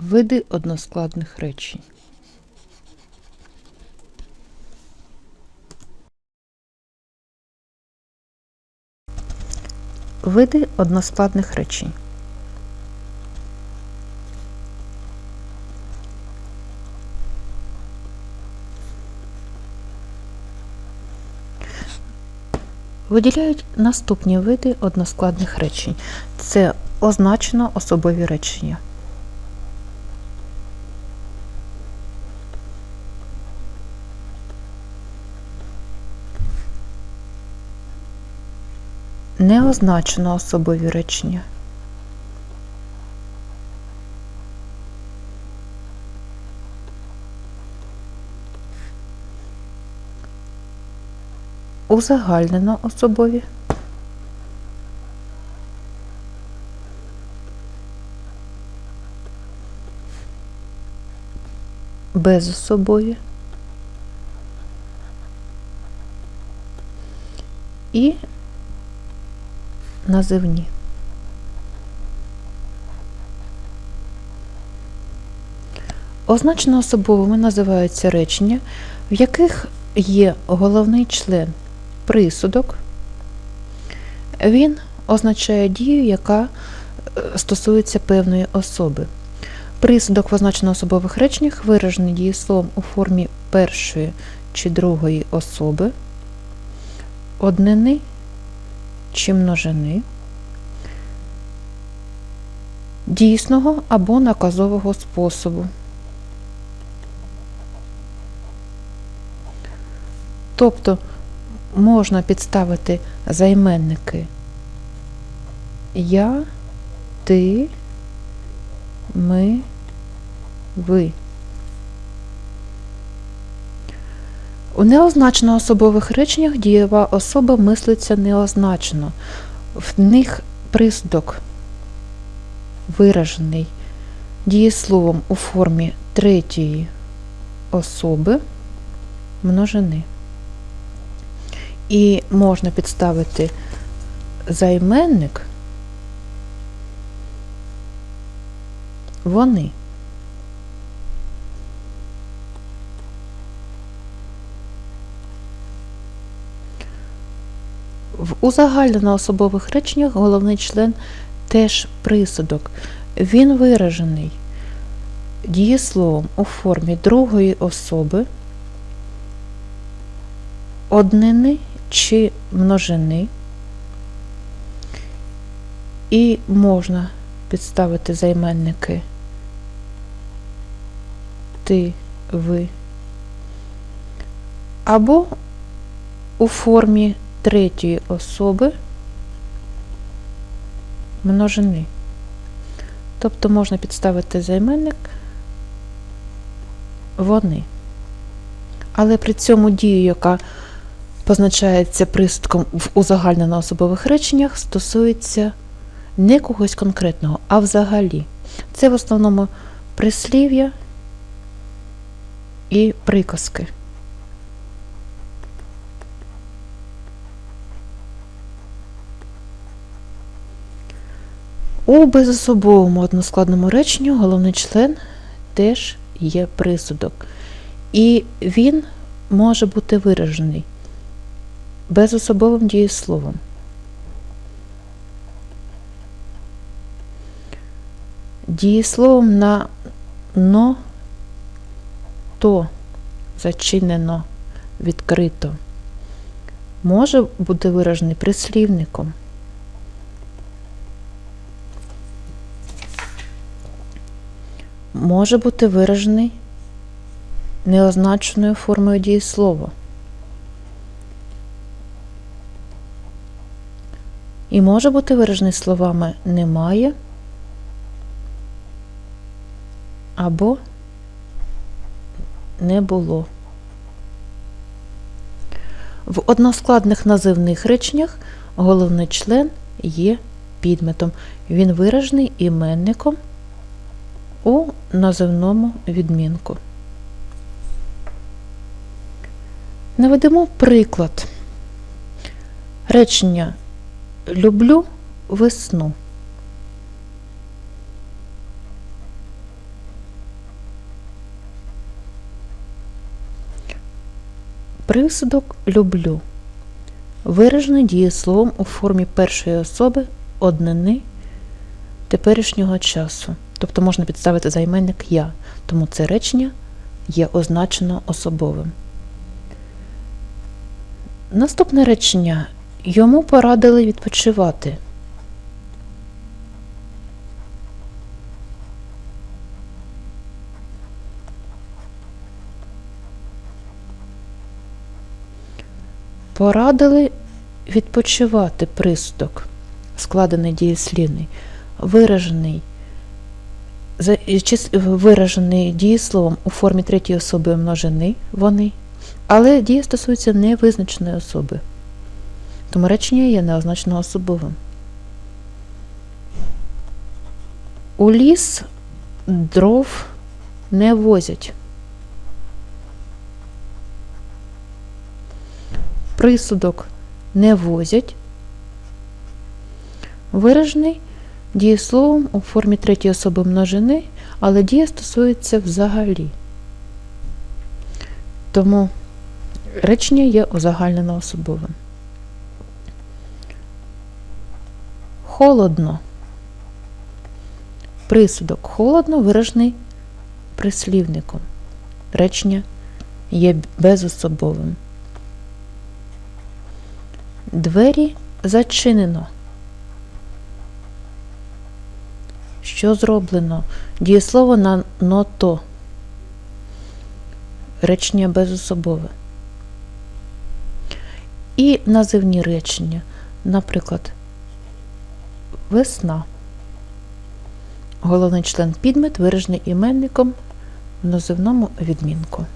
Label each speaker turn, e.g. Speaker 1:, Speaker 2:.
Speaker 1: Види односкладних речень. Види односкладних речень. Виділяють наступні види односкладних речень. Це означено особові речення. Не означено особові речення. Узагальнено особові. Безособові. І називні. Означено особовими називаються речення, в яких є головний член присудок. Він означає дію, яка е, стосується певної особи. Присудок в означено-особових реченнях виражений дієсловом у формі першої чи другої особи, однини чи множини, дійсного або наказового способу. Тобто можна підставити займенники я, ти, ми, ви. У неозначено особових реченнях дієва особа мислиться неозначено. В них присудок виражений дієсловом у формі третьої особи множини. І можна підставити займенник вони. В узагальнено-особових реченнях головний член теж присудок. Він виражений дієсловом у формі другої особи, однини чи множини, і можна підставити займенники ти, ви, або у формі третьої особи множини. Тобто можна підставити займенник вони. Але при цьому дію, яка позначається приступком в узагальнено-особових реченнях, стосується не когось конкретного, а взагалі. Це в основному прислів'я і приказки. У безособовому односкладному реченню головний член теж є присудок. І він може бути виражений безособовим дієсловом. Дієсловом на но, то зачинено, відкрито. Може бути виражений прислівником. Може бути виражений неозначеною формою дієслова. І може бути виражений словами немає або не було. В односкладних називних реченнях головний член є підметом. Він виражений іменником у називному відмінку. Наведемо приклад речення люблю весну. Присудок люблю. Виражений дієсловом у формі першої особи однини теперішнього часу. Тобто можна підставити займенник я, тому це речення є означено особовим. Наступне речення. Йому порадили відпочивати. Порадили відпочивати присток, складений дієслівний, виражений, виражений дієсловом у формі третьої особи множини вони, але дія стосується невизначеної особи. Тому речення є неозначено особовим. У ліс дров не возять. Присудок не возять. Виражений дієсловом у формі третьої особи множини, але дія стосується взагалі. Тому речення є узагальнено особовим. Холодно. Присудок холодно виражений прислівником. Речення є безособовим. Двері зачинено. Що зроблено? Дієслово на ното. Речення безособове. І називні речення. Наприклад, весна. Головний член підмет виражений іменником в називному відмінку.